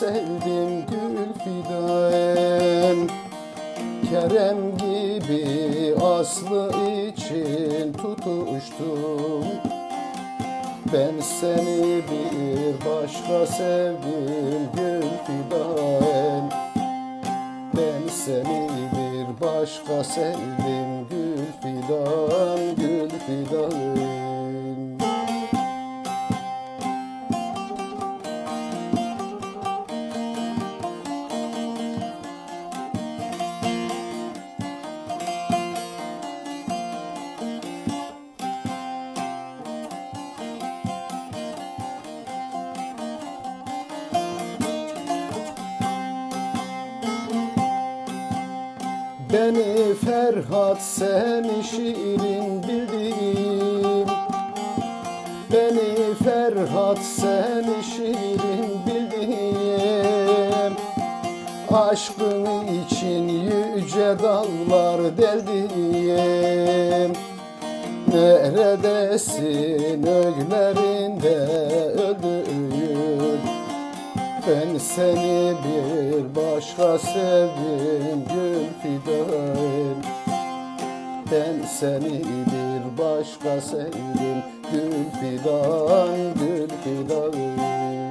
sevdim gül fidan. Kerem gibi aslı için tutuştum. Ben seni bir başka sevdim gül fidan. Ben seni bir başka sevdim gül fidan gül fidan Beni Ferhat seni şiirin bildim Beni Ferhat seni şiirin bildim Aşkın için yüce dağlar deldim Neredesin? Öglerinde öldüğüm ben seni bir başka sevdim gül fidan Ben seni bir başka sevdim gül fidan gül fidan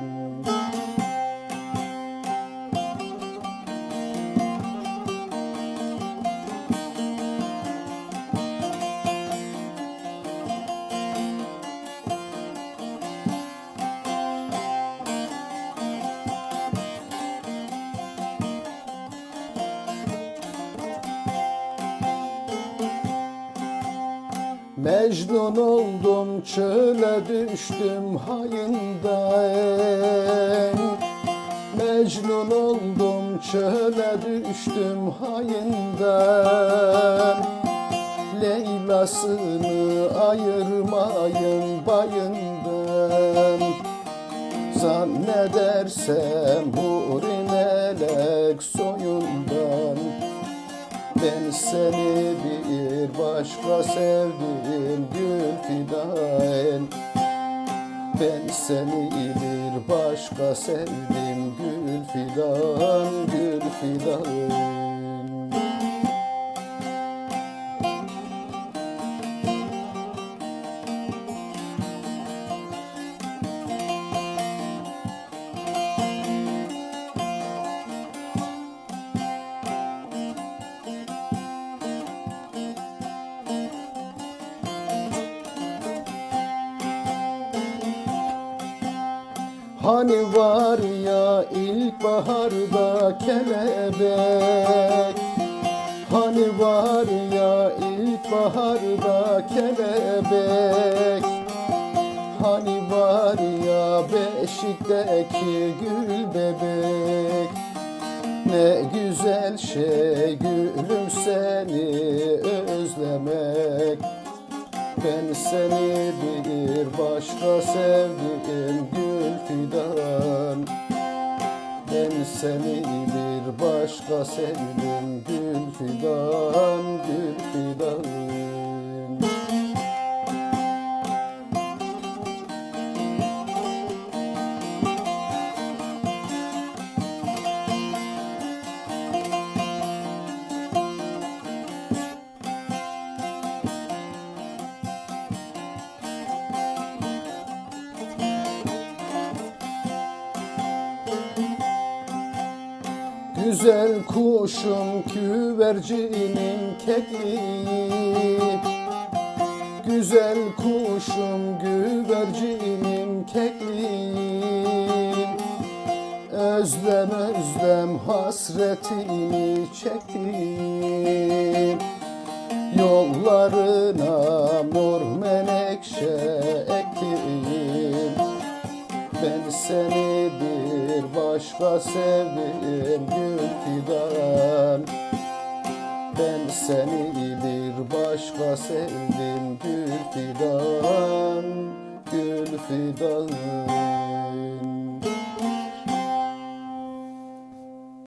Mecnun oldum çöle düştüm hayından Mecnun oldum çöle düştüm hayından Leylasını ayırmayın bayından. Zannedersem huri melek soyundan ben seni bir başka sevdim gül fidan Ben seni bir başka sevdim gül fidan gül fidan Hani var ya ilkbaharda kelebek? Hani var ya ilkbaharda kelebek? Hani var ya beşikteki gül bebek? Ne güzel şey gülüm seni özlemek. Ben seni bir başka sevdim gül fidan Ben seni bir başka sevdim gül fidan gül Güzel kuşum güvercinim kekliği. Güzel kuşum güvercinim kekliğim Özlem özlem hasretini çektim Yollarına mor menekşe ben seni bir başka sevdim gül fidan. Ben seni bir başka sevdim gül fidan Gül fidan